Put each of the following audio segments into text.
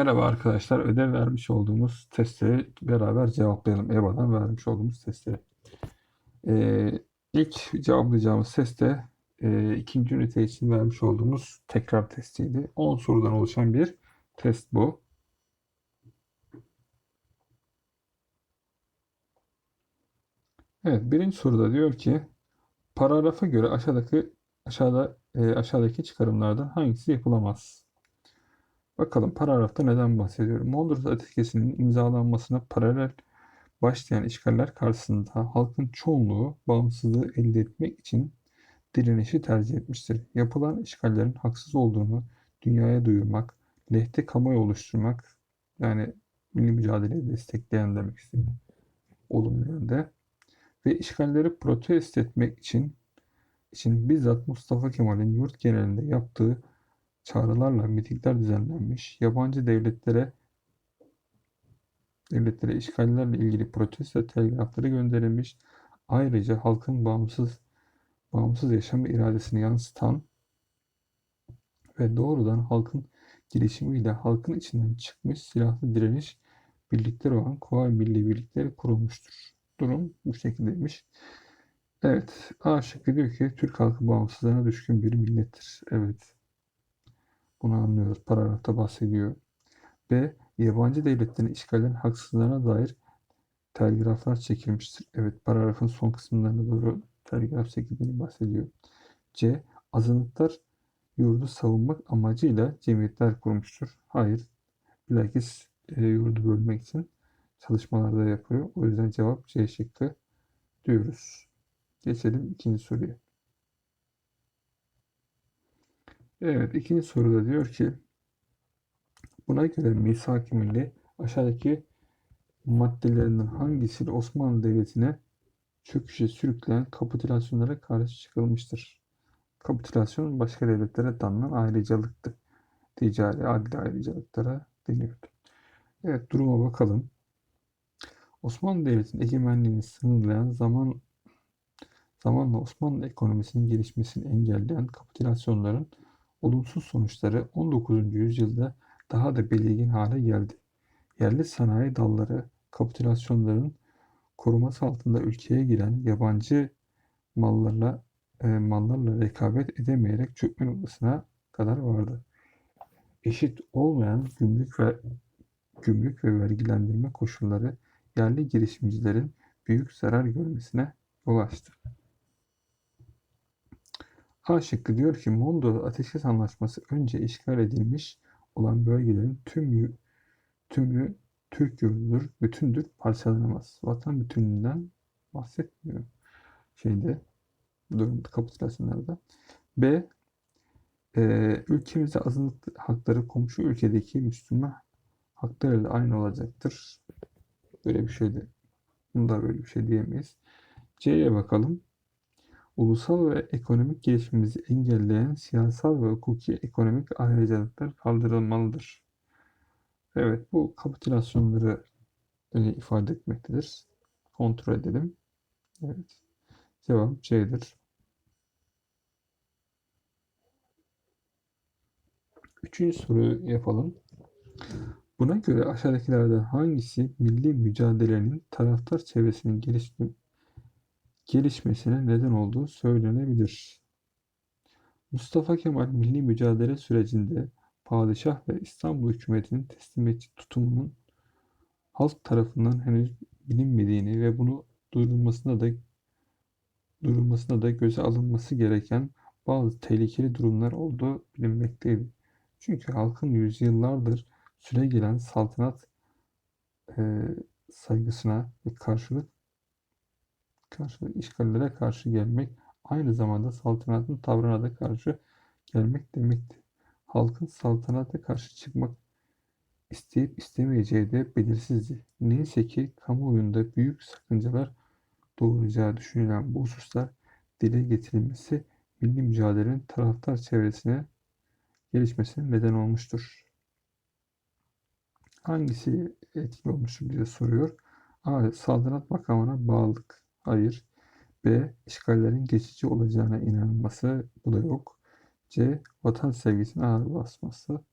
Merhaba arkadaşlar. Ödev vermiş olduğumuz testleri beraber cevaplayalım. EBA'dan vermiş olduğumuz testleri. Ee, ilk cevaplayacağımız test de e, ikinci ünite için vermiş olduğumuz tekrar testiydi. 10 sorudan oluşan bir test bu. Evet, birinci soruda diyor ki paragrafa göre aşağıdaki aşağıda e, aşağıdaki çıkarımlardan hangisi yapılamaz? Bakalım paragrafta neden bahsediyorum? Mondros Ateşkesi'nin imzalanmasına paralel başlayan işgaller karşısında halkın çoğunluğu bağımsızlığı elde etmek için direnişi tercih etmiştir. Yapılan işgallerin haksız olduğunu dünyaya duyurmak, lehte kamuoyu oluşturmak, yani milli mücadeleyi destekleyen demek istiyorum. Olumlu yönde. Ve işgalleri protesto etmek için için bizzat Mustafa Kemal'in yurt genelinde yaptığı çağrılarla mitingler düzenlenmiş, yabancı devletlere devletlere işgallerle ilgili protesto telgrafları gönderilmiş. Ayrıca halkın bağımsız bağımsız yaşam iradesini yansıtan ve doğrudan halkın girişimiyle halkın içinden çıkmış silahlı direniş birlikleri olan Kuvayi Milli Birlikleri kurulmuştur. Durum bu şekildeymiş. Evet, A şıkkı diyor ki Türk halkı bağımsızlığına düşkün bir millettir. Evet. Bunu anlıyoruz. Paragrafta bahsediyor. B. Yabancı devletlerin işgallerin haksızlığına dair telgraflar çekilmiştir. Evet, paragrafın son kısımlarına doğru telgraf çekildiğini bahsediyor. C. Azınlıklar yurdu savunmak amacıyla cemiyetler kurmuştur. Hayır. Bilakis e, yurdu bölmek için çalışmalarda yapıyor. O yüzden cevap C şıkkı diyoruz. Geçelim ikinci soruya. Evet, ikinci soruda diyor ki buna göre misak-ı milli aşağıdaki maddelerinden hangisiyle Osmanlı Devleti'ne çöküşe sürükleyen kapitülasyonlara karşı çıkılmıştır? Kapitülasyon başka devletlere tanınan ayrıcalıktı. Ticari adli ayrıcalıklara deniyordu. Evet duruma bakalım. Osmanlı Devleti'nin egemenliğini sınırlayan zaman zamanla Osmanlı ekonomisinin gelişmesini engelleyen kapitülasyonların olumsuz sonuçları 19. yüzyılda daha da belirgin hale geldi. Yerli sanayi dalları kapitülasyonların koruması altında ülkeye giren yabancı mallarla e, mallarla rekabet edemeyerek çökme noktasına kadar vardı. Eşit olmayan gümrük ve gümrük ve vergilendirme koşulları yerli girişimcilerin büyük zarar görmesine yol açtı. A şıkkı diyor ki Mondros Ateşkes Anlaşması önce işgal edilmiş olan bölgelerin tüm tümü Türk yurdudur, bütündür, parçalanamaz. Vatan bütünlüğünden bahsetmiyor şeyde durum kapitülasyonlarda. B e, ülkemizde azınlık hakları komşu ülkedeki Müslüman haklarıyla aynı olacaktır. Böyle bir şey de bunda böyle bir şey diyemeyiz. C'ye bakalım ulusal ve ekonomik gelişimimizi engelleyen siyasal ve hukuki ekonomik ayrıcalıklar kaldırılmalıdır. Evet, bu kapitülasyonları ifade etmektedir. Kontrol edelim. Evet. Cevap C'dir. Üçüncü soruyu yapalım. Buna göre aşağıdakilerden hangisi milli mücadelenin taraftar çevresinin geliştirme gelişmesine neden olduğu söylenebilir. Mustafa Kemal milli mücadele sürecinde padişah ve İstanbul hükümetinin teslimiyetçi tutumunun halk tarafından henüz bilinmediğini ve bunu duyurulmasına da duyurulmasına da göze alınması gereken bazı tehlikeli durumlar olduğu bilinmekteydi. Çünkü halkın yüzyıllardır süre gelen saltanat e, saygısına ve karşılık karşı işgallere karşı gelmek aynı zamanda saltanatın tavrına da karşı gelmek demekti. Halkın saltanata karşı çıkmak isteyip istemeyeceği de belirsizdi. Neyse ki kamuoyunda büyük sakıncalar doğuracağı düşünülen bu hususlar dile getirilmesi milli mücadelenin taraftar çevresine gelişmesine neden olmuştur. Hangisi etkili olmuştur diye soruyor. A. Saltanat makamına bağlılık. Hayır. B. İşgallerin geçici olacağına inanılması. Bu da yok. C. Vatan sevgisine ağır basması.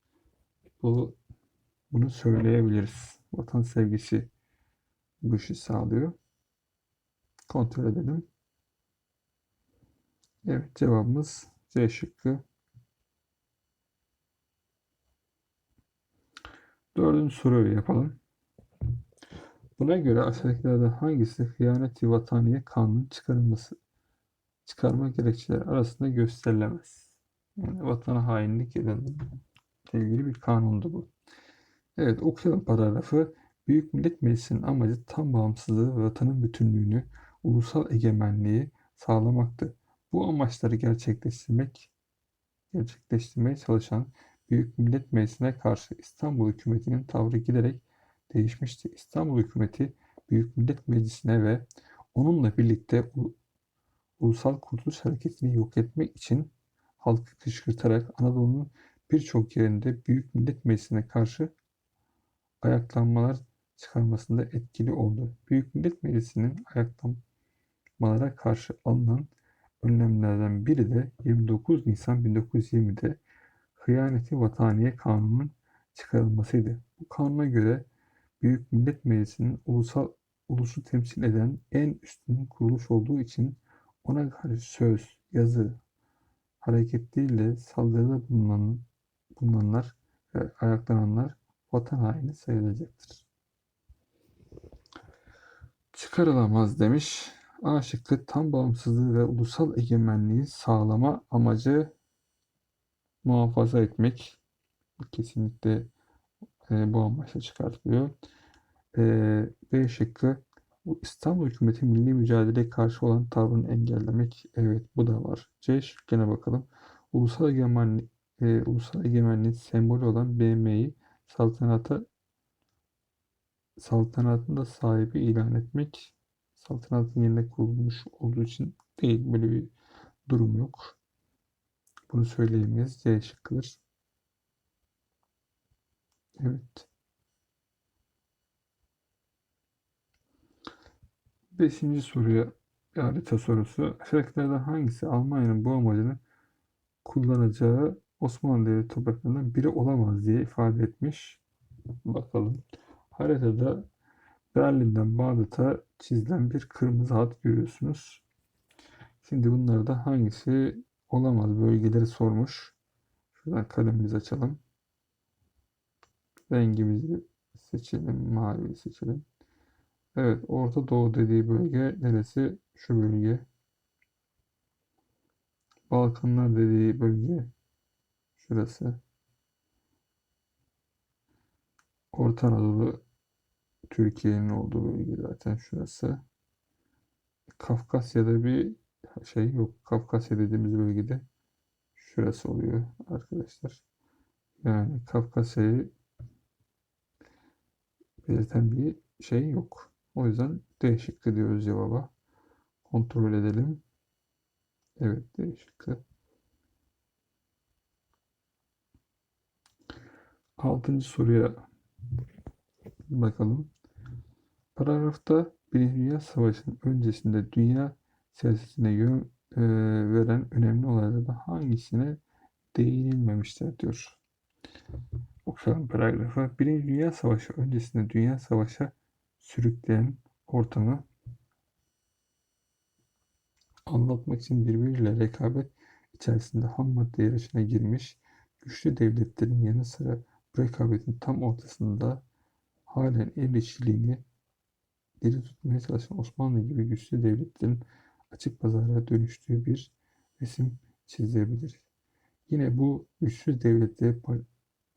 Bu bunu söyleyebiliriz. Vatan sevgisi bu işi sağlıyor. Kontrol edelim. Evet cevabımız C şıkkı. Dördüncü soruyu yapalım. Buna göre aşağıdakilerden hangisi hıyanet-i vataniye kanunun çıkarılması çıkarma gerekçeleri arasında gösterilemez? Yani vatana hainlik eden ilgili bir kanundu bu. Evet okuyalım paragrafı. Büyük Millet Meclisi'nin amacı tam bağımsızlığı ve vatanın bütünlüğünü, ulusal egemenliği sağlamaktı. Bu amaçları gerçekleştirmek gerçekleştirmeye çalışan Büyük Millet Meclisi'ne karşı İstanbul hükümetinin tavrı giderek değişmişti. İstanbul hükümeti Büyük Millet Meclisi'ne ve onunla birlikte Ulusal Kurtuluş Hareketi'ni yok etmek için halkı kışkırtarak Anadolu'nun birçok yerinde Büyük Millet Meclisi'ne karşı ayaklanmalar çıkarmasında etkili oldu. Büyük Millet Meclisi'nin ayaklanmalara karşı alınan önlemlerden biri de 29 Nisan 1920'de Hıyaneti Vataniye Kanunu'nun çıkarılmasıydı. Bu kanuna göre Büyük Millet Meclisi'nin ulusal ulusu temsil eden en üstün kuruluş olduğu için ona karşı söz, yazı, hareketleriyle saldırıda bulunan, bulunanlar ve ayaklananlar vatan haini sayılacaktır. Çıkarılamaz demiş. A şıkkı tam bağımsızlığı ve ulusal egemenliği sağlama amacı muhafaza etmek. Kesinlikle e, bu amaçla çıkartılıyor. E, B şıkkı bu İstanbul hükümeti milli mücadeleye karşı olan tavrını engellemek. Evet bu da var. C şıkkına bakalım. Ulusal egemenlik, e, ulusal egemenliğin sembolü olan BM'yi saltanata saltanatın da sahibi ilan etmek saltanatın yerine kurulmuş olduğu için değil. Böyle bir durum yok. Bunu söyleyemeyiz. C şıkkıdır. Evet. Beşinci soruya harita sorusu. Aşağıdakilerden hangisi Almanya'nın bu amacını kullanacağı Osmanlı Devleti topraklarından biri olamaz diye ifade etmiş. Bakalım. Haritada Berlin'den Bağdat'a çizilen bir kırmızı hat görüyorsunuz. Şimdi bunlarda hangisi olamaz bölgeleri sormuş. Şuradan kalemimizi açalım. Rengimizi seçelim. Mavi seçelim. Evet, Orta Doğu dediği bölge neresi? Şu bölge. Balkanlar dediği bölge şurası. Orta Anadolu Türkiye'nin olduğu bölge zaten şurası. Kafkasya'da bir şey yok. Kafkasya dediğimiz bölgede şurası oluyor arkadaşlar. Yani Kafkasya'yı belirten bir şey yok. O yüzden D şıkkı diyoruz cevaba. Kontrol edelim. Evet D. Altıncı soruya bakalım. Paragrafta Birinci Dünya Savaşı'nın öncesinde dünya siyasetine yön e, veren önemli olaylardan hangisine değinilmemiştir diyor. Okuyalım paragrafı. Birinci Dünya Savaşı öncesinde Dünya Savaş'a sürükleyen ortamı anlatmak için birbiriyle rekabet içerisinde ham madde yarışına girmiş güçlü devletlerin yanı sıra bu rekabetin tam ortasında halen el işçiliğini diri tutmaya çalışan Osmanlı gibi güçlü devletlerin açık pazara dönüştüğü bir resim çizebiliriz. Yine bu güçsüz devletleri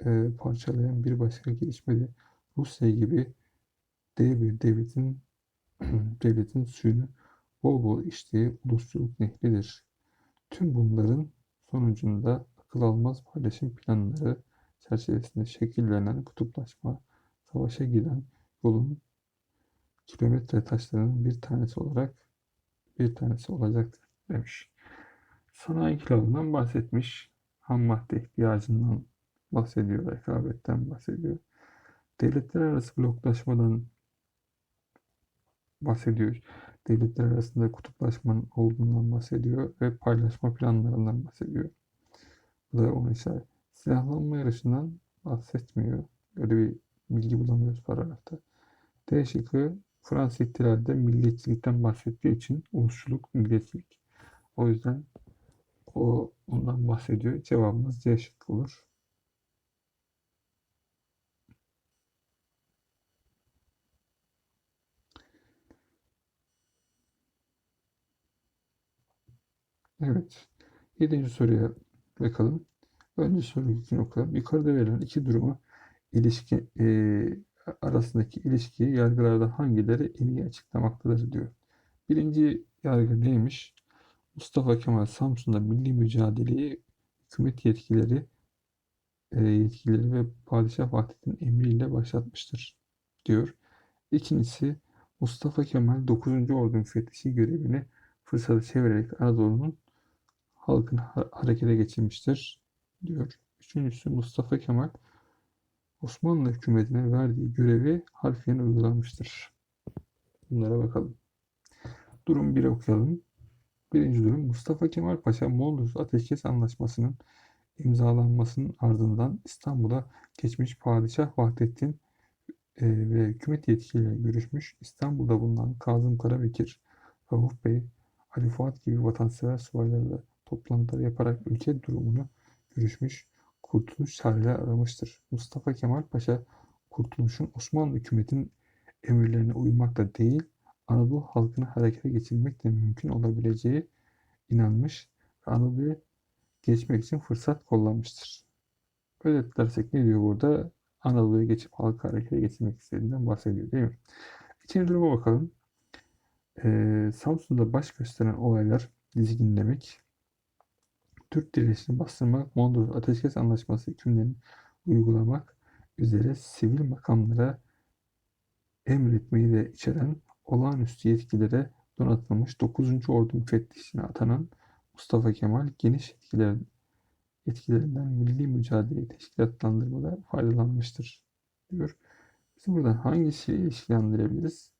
e, parçalayan bir başka gelişme de Rusya gibi dev bir devletin devletin suyunu bol bol içtiği ulusçuluk nehridir. Tüm bunların sonucunda akıl almaz paylaşım planları çerçevesinde şekillenen kutuplaşma, savaşa giden yolun kilometre taşlarının bir tanesi olarak bir tanesi olacaktır demiş. Sanayi kitabından bahsetmiş. Ham madde ihtiyacından bahsediyor, rekabetten bahsediyor. Devletler arası bloklaşmadan bahsediyor. Devletler arasında kutuplaşmanın olduğundan bahsediyor ve paylaşma planlarından bahsediyor. Bu da onun işaret. Silahlanma yarışından bahsetmiyor. Öyle bir bilgi bulamıyoruz paragrafta. D şıkkı Fransız ihtilalde milliyetçilikten bahsettiği için ulusçuluk, milliyetçilik. O yüzden o ondan bahsediyor. Cevabımız C şıkkı olur. Evet. Yedinci soruya bakalım. Önce soruyu okuyalım. Yukarıda verilen iki durumu ilişki e, arasındaki ilişkiyi yargılardan hangileri en iyi açıklamaktadır diyor. Birinci yargı neymiş? Mustafa Kemal Samsun'da milli mücadeleyi hükümet yetkileri e, yetkileri ve Padişah Vahdettin emriyle başlatmıştır diyor. İkincisi Mustafa Kemal 9. Ordu müfettişi görevini fırsatı çevirerek Anadolu'nun halkını harekete geçirmiştir diyor. Üçüncüsü Mustafa Kemal Osmanlı hükümetine verdiği görevi harfiyen uygulamıştır. Bunlara bakalım. Durum 1'i okuyalım. Birinci durum Mustafa Kemal Paşa Mondros Ateşkes Anlaşması'nın imzalanmasının ardından İstanbul'a geçmiş Padişah Vahdettin e, ve hükümet yetkiliyle görüşmüş. İstanbul'da bulunan Kazım Karabekir, Rauf Bey, Ali Fuat gibi vatansever subaylarla toplantılar yaparak ülke durumunu görüşmüş, kurtuluş çareleri aramıştır. Mustafa Kemal Paşa, kurtuluşun Osmanlı hükümetinin emirlerine uymakla değil, Anadolu halkını harekete geçirmekle mümkün olabileceği inanmış ve Anadolu'ya geçmek için fırsat kullanmıştır. Özetlersek ne diyor burada? Anadolu'ya geçip halkı harekete geçirmek istediğinden bahsediyor değil mi? İkinci duruma bakalım. Ee, Samsun'da baş gösteren olaylar dizginlemek, Türk direnişini bastırmak, Mondros Ateşkes Anlaşması hükümlerini uygulamak üzere sivil makamlara emretmeyi de içeren olağanüstü yetkilere donatılmış 9. Ordu müfettişine atanan Mustafa Kemal geniş yetkiler, yetkilerinden milli mücadeleyi teşkilatlandırmada faydalanmıştır diyor. Biz buradan hangisiyle ilişkilendirebiliriz?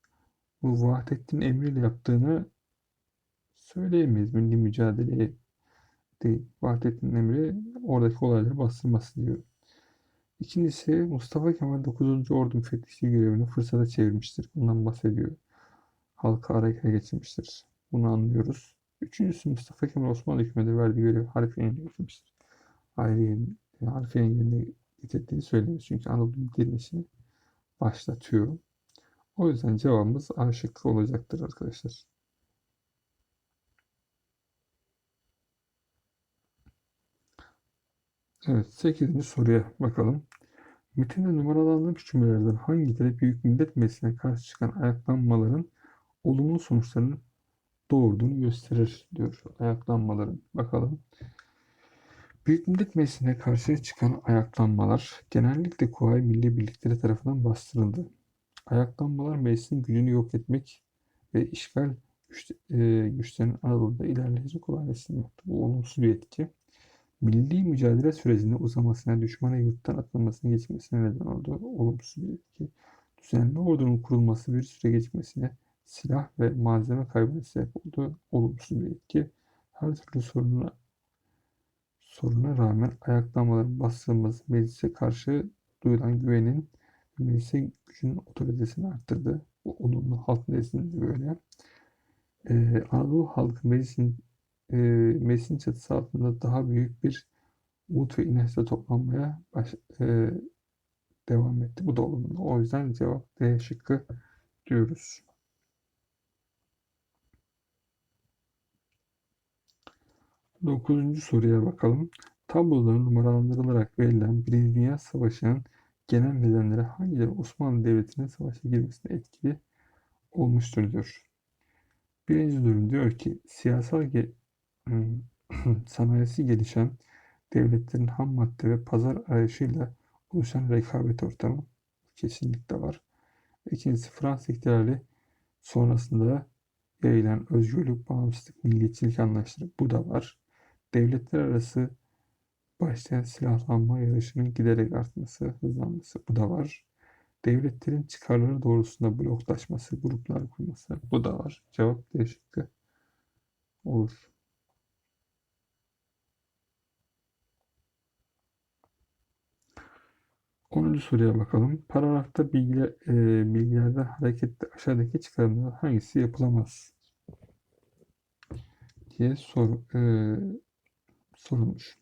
Bu Vahdettin emriyle yaptığını söyleyemeyiz. Milli mücadeleye değil. Vahdettin emri oradaki olayları bastırması diyor. İkincisi Mustafa Kemal 9. Ordu müfettişi görevini fırsata çevirmiştir. Bundan bahsediyor. Halka harekete geçirmiştir. Bunu anlıyoruz. Üçüncüsü Mustafa Kemal Osmanlı hükümeti verdiği görev harfiyen yerine getirmiştir. Ayrıyen harfiyen yerine getirdiğini söylemiş. Çünkü Anadolu direnişini başlatıyor. O yüzden cevabımız A şıkkı olacaktır arkadaşlar. Evet, 8. soruya bakalım. Metinde numaralandırılmış cümlelerden hangileri Büyük Millet Meclisi'ne karşı çıkan ayaklanmaların olumlu sonuçlarını doğurduğunu gösterir diyor ayaklanmaların. Bakalım. Büyük Millet Meclisi'ne karşı çıkan ayaklanmalar genellikle Kuvayi Milli Birlikleri tarafından bastırıldı. Ayaklanmalar meclisin gücünü yok etmek ve işgal güç, e, güçlerin Anadolu'da ilerleyişini kolaylaştırmaktı. Bu olumsuz bir etki. Milli mücadele sürecinde uzamasına, düşmana yurttan atılmasına geçmesine neden oldu. Olumsuz bir etki. Düzenli ordunun kurulması bir süre geçmesine, silah ve malzeme kaybına sebep oldu. Olumsuz bir etki. Her türlü soruna soruna rağmen ayaklanmaların bastırılması meclise karşı duyulan güvenin meclise gücün otoritesini arttırdı. Bu olumlu halk nezdinde böyle. Ee, Anadolu halkı meclisin e, meclisin çatısı altında daha büyük bir umut ve inançla toplanmaya baş, e, devam etti. Bu da olumlu. O yüzden cevap D şıkkı diyoruz. Dokuzuncu soruya bakalım. Tabloların numaralandırılarak verilen Birinci Dünya Savaşı'nın genel nedenleri hangileri Osmanlı Devleti'nin savaşa girmesine etkili olmuştur diyor. Birinci durum diyor ki siyasal ge. sanayisi gelişen devletlerin ham madde ve pazar arayışıyla oluşan rekabet ortamı kesinlikle var. İkincisi Fransız ihtilali sonrasında yayılan özgürlük, bağımsızlık, milliyetçilik anlayışları bu da var. Devletler arası başlayan silahlanma yarışının giderek artması, hızlanması bu da var. Devletlerin çıkarları doğrusunda bloklaşması, gruplar kurması bu da var. Cevap değişikti olur. 10. soruya bakalım. Paragrafta bilgiler, e, bilgilerden hareketle aşağıdaki çıkarımlar hangisi yapılamaz? diye sor, e, sorulmuş.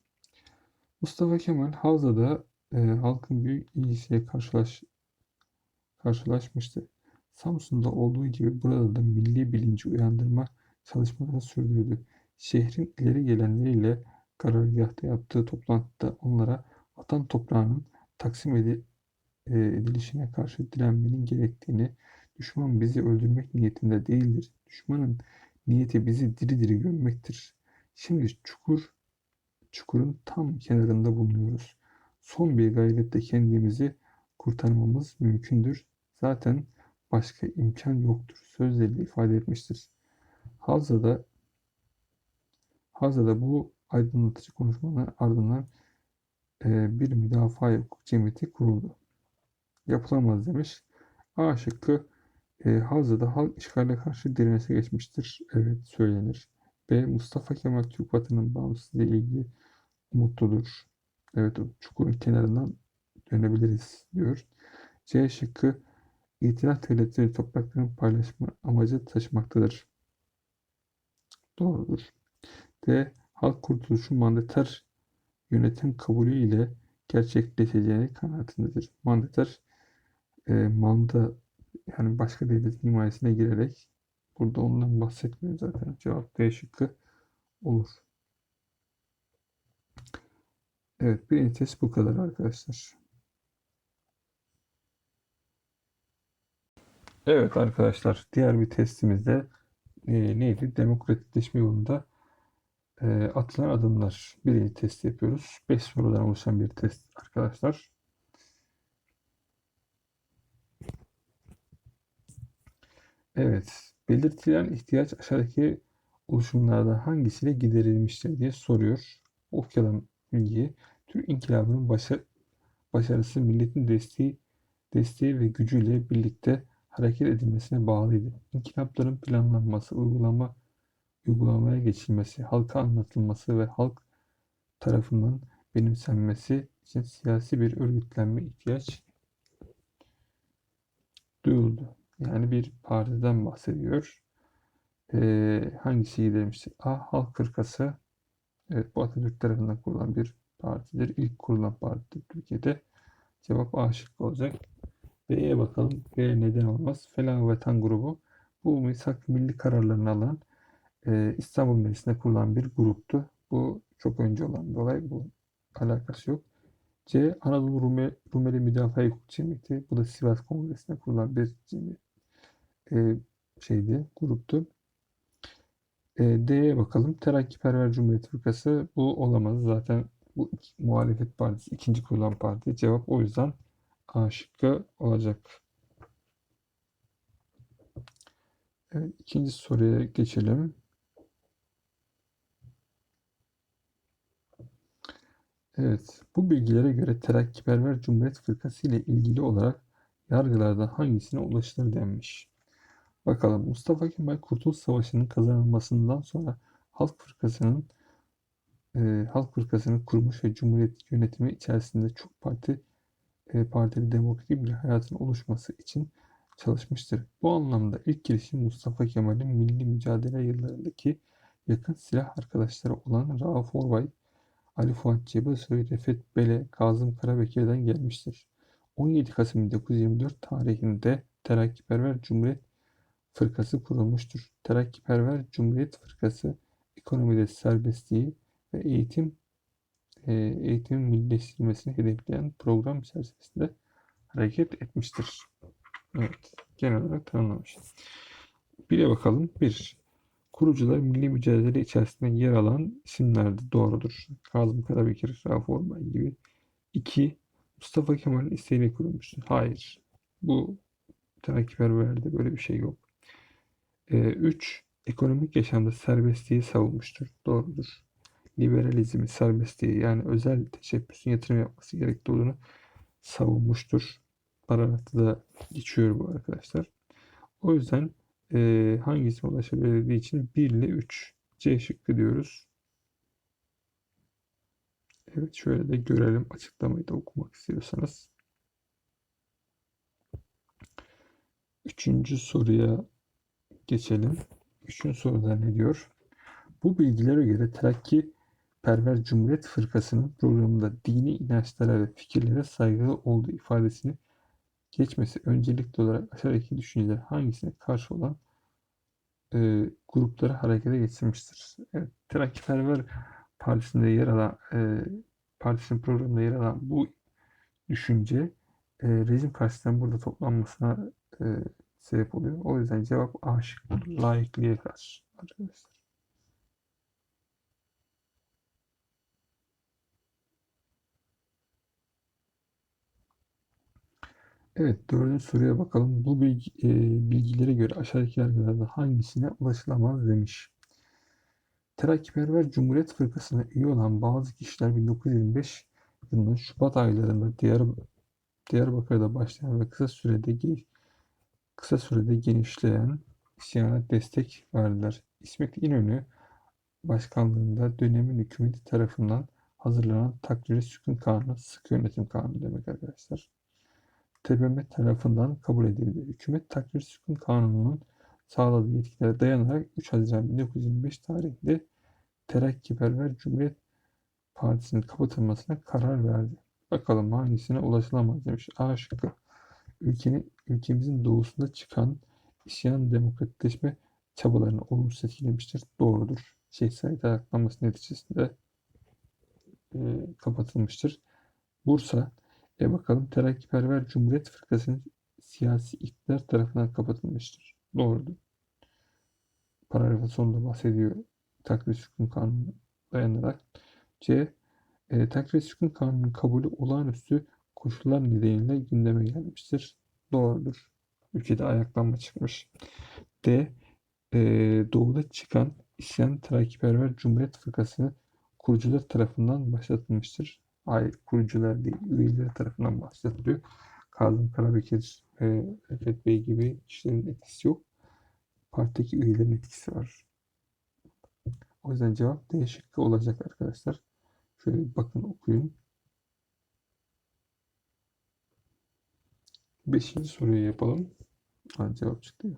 Mustafa Kemal Havza'da e, halkın büyük ilgisiyle karşılaş, karşılaşmıştı. Samsun'da olduğu gibi burada da milli bilinci uyandırma çalışmalarını sürdürdü. Şehrin ileri gelenleriyle karargâhta yaptığı toplantıda onlara vatan toprağının taksim e, edilişine karşı direnmenin gerektiğini, düşman bizi öldürmek niyetinde değildir. Düşmanın niyeti bizi diri diri gömmektir. Şimdi çukur çukurun tam kenarında bulunuyoruz. Son bir gayretle kendimizi kurtarmamız mümkündür. Zaten başka imkan yoktur. Sözleriyle ifade etmiştir. Havzada Havzada bu aydınlatıcı konuşmanın ardından bir müdafaa hukuk cemiyeti kuruldu. Yapılamaz demiş. A şıkkı e, Havzada halk işgale karşı direnişe geçmiştir. Evet söylenir. B. Mustafa Kemal Türk vatanının bağımsızlığı ilgili umutludur. Evet o çukurun kenarından dönebiliriz diyor. C şıkkı İtilaf devletleri topraklarını paylaşma amacı taşımaktadır. Doğrudur. D. Halk kurtuluşu mandater yönetim kabulü ile gerçekleşeceğini kanaatindedir. Mandater e, manda yani başka devletin himayesine girerek burada ondan bahsetmiyor zaten. Cevap D şıkkı olur. Evet birinci test bu kadar arkadaşlar. Evet arkadaşlar diğer bir testimizde e, neydi? Demokratikleşme yolunda e, atılan adımlar. Birinci test yapıyoruz. 5 sorudan oluşan bir test arkadaşlar. Evet. Belirtilen ihtiyaç aşağıdaki oluşumlardan hangisiyle giderilmiştir diye soruyor. Okuyalım bilgiyi. Türk inkılabının başa, başarısı milletin desteği, desteği ve gücüyle birlikte hareket edilmesine bağlıydı. İnkılapların planlanması, uygulama, uygulamaya geçilmesi, halka anlatılması ve halk tarafından benimsenmesi için siyasi bir örgütlenme ihtiyaç duyuldu. Yani bir partiden bahsediyor. Ee, hangisi giderilmiştir? A. Halk Fırkası. Evet bu Atatürk tarafından kurulan bir partidir. İlk kurulan partidir Türkiye'de. Cevap A şıkkı olacak. B'ye bakalım. B neden olmaz? Felah Vatan grubu. Bu misak milli kararlarını alan e, İstanbul Meclisi'nde kurulan bir gruptu. Bu çok önce olan bir olay. Bu alakası yok. C. Anadolu Rumeli, Rumeli Müdafaa Hukuk Cemiyeti. Bu da Sivas Kongresi'nde kurulan bir cemiyet, e, şeydi, gruptu. E, D'ye bakalım. Terakkiperver Cumhuriyet Fırkası. Bu olamaz. Zaten bu iki, muhalefet partisi ikinci kurulan parti. Cevap o yüzden A şıkkı olacak. Evet, ikinci soruya geçelim. Evet, bu bilgilere göre Terakkiperver Cumhuriyet Fırkası ile ilgili olarak yargılardan hangisine ulaşılır denmiş. Bakalım Mustafa Kemal Kurtuluş Savaşı'nın kazanılmasından sonra Halk Fırkası'nın e, Halk Fırkası'nı kurmuş ve Cumhuriyet yönetimi içerisinde çok parti e, partili demokratik bir hayatın oluşması için çalışmıştır. Bu anlamda ilk girişim Mustafa Kemal'in milli mücadele yıllarındaki yakın silah arkadaşları olan Rauf Orbay, Ali Fuat Cebasoy, Refet Bele, Kazım Karabekir'den gelmiştir. 17 Kasım 1924 tarihinde Terakkiperver Cumhuriyet Fırkası kurulmuştur. Terakkiperver Cumhuriyet Fırkası ekonomide serbestliği ve eğitim e, eğitimin millileştirilmesini hedefleyen program çerçevesinde hareket etmiştir. Evet, genel olarak tanımlamış. Bire bakalım. 1 kurucuları milli mücadele içerisinde yer alan isimler de doğrudur. Kazım Karabekir, Rauf Orman gibi. 2. Mustafa Kemal'in isteğiyle kurulmuştur. Hayır. Bu terakkiperverlerde böyle bir şey yok. Ee, 3. E, ekonomik yaşamda serbestliği savunmuştur. Doğrudur. Liberalizmi, serbestliği yani özel teşebbüsün yatırım yapması gerekli olduğunu savunmuştur. Paragrafta da geçiyor bu arkadaşlar. O yüzden ee, e, hangisine ulaşabildiği için 1 ile 3. C şıkkı diyoruz. Evet şöyle de görelim açıklamayı da okumak istiyorsanız. Üçüncü soruya geçelim. Üçüncü soruda ne diyor? Bu bilgilere göre Terakki Perver Cumhuriyet Fırkası'nın programında dini inançlara ve fikirlere saygılı olduğu ifadesini geçmesi öncelikli olarak aşağıdaki düşünceler hangisine karşı olan e, grupları harekete geçirmiştir? Evet, Terakkiperver Partisi'nde yer alan e, partisinin programında yer alan bu düşünce e, rejim karşısında burada toplanmasına e, sebep oluyor. O yüzden cevap A şıkkıdır. Laikliğe karşı arkadaşlar. Evet, dördüncü soruya bakalım. Bu bilgi, e, bilgilere göre aşağıdaki yargılardan hangisine ulaşılamaz demiş. Terakkiperver Cumhuriyet Fırkası'na üye olan bazı kişiler 1925 yılının Şubat aylarında Diyar, Diyarbakır'da başlayan ve kısa sürede kısa sürede genişleyen isyana destek verdiler. İsmet İnönü başkanlığında dönemin hükümeti tarafından hazırlanan takdiri sükun kanunu, sıkı yönetim kanunu demek arkadaşlar. TBMM tarafından kabul edildi. Hükümet takdir sükun kanununun sağladığı yetkilere dayanarak 3 Haziran 1925 tarihinde Terakkiperver Cumhuriyet Partisi'nin kapatılmasına karar verdi. Bakalım hangisine ulaşılamaz demiş. A şıkkı. Ülkenin, ülkemizin doğusunda çıkan isyan demokratikleşme çabalarını olumsuz etkilemiştir. Doğrudur. Şehzade ayaklanması neticesinde e, kapatılmıştır. Bursa e bakalım Terakkiperver Cumhuriyet Fırkası'nın siyasi iktidar tarafından kapatılmıştır. Doğrudur. Paragrafın sonunda bahsediyor takdir sükun kanunu dayanarak. C. E, takdir sükun kanunun kabulü olağanüstü koşullar nedeniyle gündeme gelmiştir. Doğrudur. Ülkede ayaklanma çıkmış. D. E, doğuda çıkan isyan Terakkiperver Cumhuriyet Fırkası kurucular tarafından başlatılmıştır. Hayır, kurucular değil, üyeleri tarafından başlatılıyor. Kazım Karabekir ve Refet Bey gibi kişilerin etkisi yok. Partideki üyelerin etkisi var. O yüzden cevap D şıkkı olacak arkadaşlar. Şöyle bakın okuyun. Beşinci soruyu yapalım. Ha, cevap çıktı.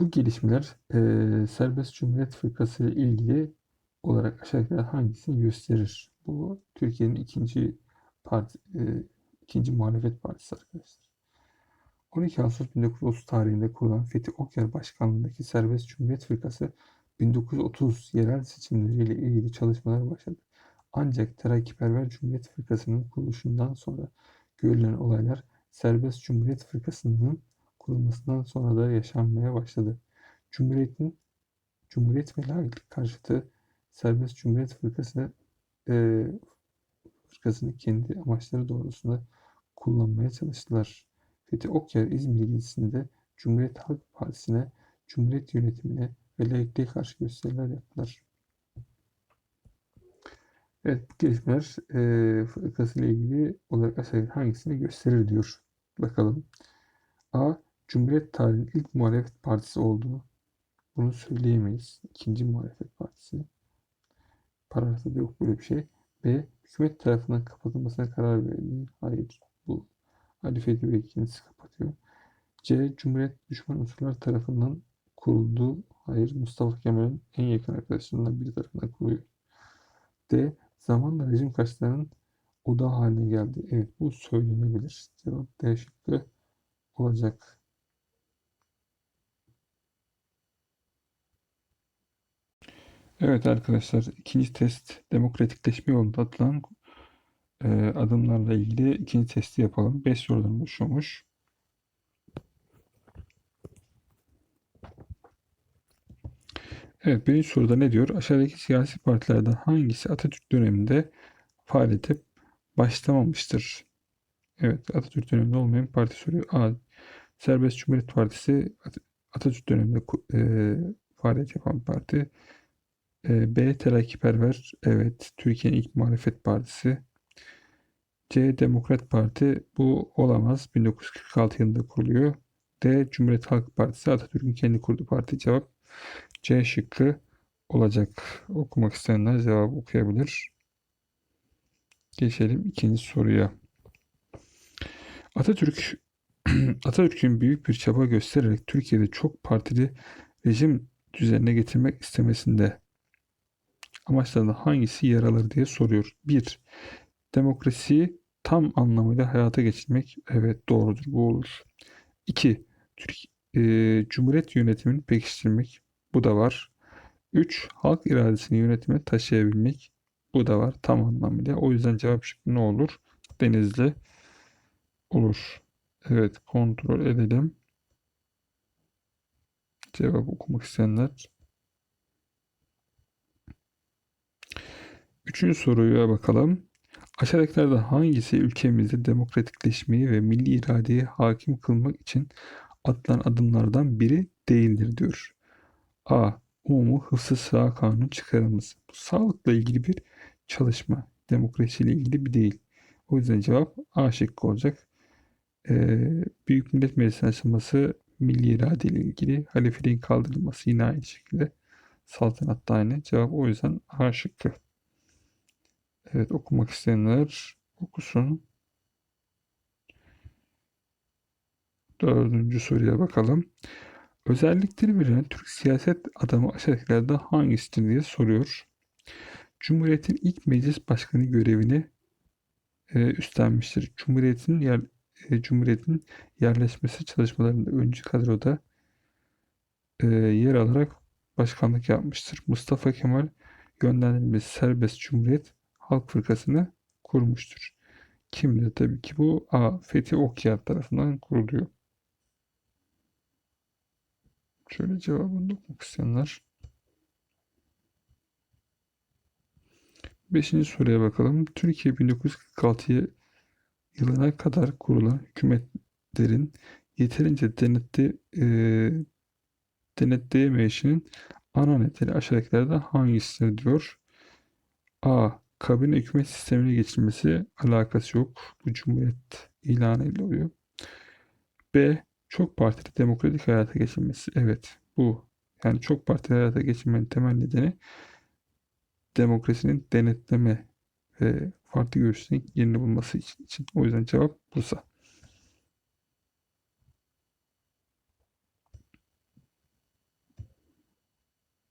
Bu gelişmeler e, Serbest Cumhuriyet Fırkası ile ilgili olarak aşağıdakilerden hangisini gösterir? Bu Türkiye'nin ikinci parti, e, ikinci muhalefet partisi arkadaşlar. 12 Ağustos 1930 tarihinde kurulan Fethi Okyar başkanlığındaki Serbest Cumhuriyet Fırkası 1930 yerel seçimleriyle ilgili çalışmalar başladı. Ancak Terakkiperver Cumhuriyet Fırkası'nın kuruluşundan sonra görülen olaylar Serbest Cumhuriyet Fırkası'nın kurulmasından sonra da yaşanmaya başladı. Cumhuriyetin Cumhuriyet ve laiklik karşıtı Serbest Cumhuriyet Fırkası e, fırkasını kendi amaçları doğrultusunda kullanmaya çalıştılar. Fethi Okyar İzmir gezisinde Cumhuriyet Halk Partisi'ne, Cumhuriyet yönetimine ve laikliğe karşı gösteriler yaptılar. Evet gelişmeler e, fırkası ile ilgili olarak aşağıdaki hangisini gösterir diyor. Bakalım. A. Cumhuriyet tarihinin ilk muhalefet partisi olduğunu bunu söyleyemeyiz. İkinci muhalefet partisi. Paragrafta yok böyle bir şey. B. Hükümet tarafından kapatılmasına karar verildi. Hayır. Bu Ali Fethi Bey kendisi kapatıyor. C. Cumhuriyet düşman unsurlar tarafından kuruldu. Hayır. Mustafa Kemal'in en yakın arkadaşlarından biri tarafından kuruluyor. D. Zamanla rejim karşıtlarının oda haline geldi. Evet bu söylenebilir. Cevap D şıkkı olacak. Evet arkadaşlar ikinci test demokratikleşme yolunda atılan e, adımlarla ilgili ikinci testi yapalım. 5 sorudan oluşuyormuş. Evet birinci soruda ne diyor? Aşağıdaki siyasi partilerden hangisi Atatürk döneminde faaliyete başlamamıştır? Evet Atatürk döneminde olmayan parti soruyor. A. Serbest Cumhuriyet Partisi At- Atatürk döneminde e, faaliyet yapan parti. E, B. Terakkiperver. Evet. Türkiye'nin ilk muhalefet partisi. C. Demokrat Parti. Bu olamaz. 1946 yılında kuruluyor. D. Cumhuriyet Halk Partisi. Atatürk'ün kendi kurduğu parti. Cevap C şıkkı olacak. Okumak isteyenler cevabı okuyabilir. Geçelim ikinci soruya. Atatürk Atatürk'ün büyük bir çaba göstererek Türkiye'de çok partili rejim düzenine getirmek istemesinde amaçlarından hangisi yer alır diye soruyor. 1. Demokrasiyi tam anlamıyla hayata geçirmek. Evet doğrudur bu olur. 2. Türk, e, Cumhuriyet yönetimini pekiştirmek. Bu da var. 3. Halk iradesini yönetime taşıyabilmek. Bu da var tam anlamıyla. O yüzden cevap şıkkı ne olur? Denizli olur. Evet kontrol edelim. Cevap okumak isteyenler. Üçüncü soruya bakalım. Aşağıdakilerden hangisi ülkemizde demokratikleşmeyi ve milli iradeyi hakim kılmak için atılan adımlardan biri değildir diyor. A. Umumu hıfzı sığa kanunu çıkarılması. Bu sağlıkla ilgili bir çalışma. Demokrasiyle ilgili bir değil. O yüzden cevap A şıkkı olacak. Ee, Büyük Millet Meclisi'nin açılması milli irade ile ilgili. Halifeliğin kaldırılması yine aynı şekilde. Saltanat da aynı. Cevap o yüzden A şıkkı. Evet okumak isteyenler okusun. Dördüncü soruya bakalım. Özellikleri verilen Türk siyaset adamı aşağıdakilerden hangisidir diye soruyor. Cumhuriyet'in ilk meclis başkanı görevini e, üstlenmiştir. Cumhuriyet'in yer, e, Cumhuriyet'in yerleşmesi çalışmalarında öncü kadroda e, yer alarak başkanlık yapmıştır. Mustafa Kemal gönderilmesi serbest Cumhuriyet Halk Fırkası'nı kurmuştur. Kimdir? Tabii ki bu A. Fethi Okyar tarafından kuruluyor. Şöyle cevabını da okumak isteyenler. Beşinci soruya bakalım. Türkiye 1946 yılına kadar kurulan hükümetlerin yeterince denetle, e, denetleyemeyişinin ana nedeni aşağıdakilerden hangisidir diyor. A. Kabine hükümet sistemine geçilmesi alakası yok. Bu cumhuriyet ilanıyla oluyor. B. Çok partili demokratik hayata geçilmesi. Evet bu. Yani çok partili hayata geçilmenin temel nedeni demokrasinin denetleme ve farklı görüşlerin yerini bulması için. O yüzden cevap Bursa.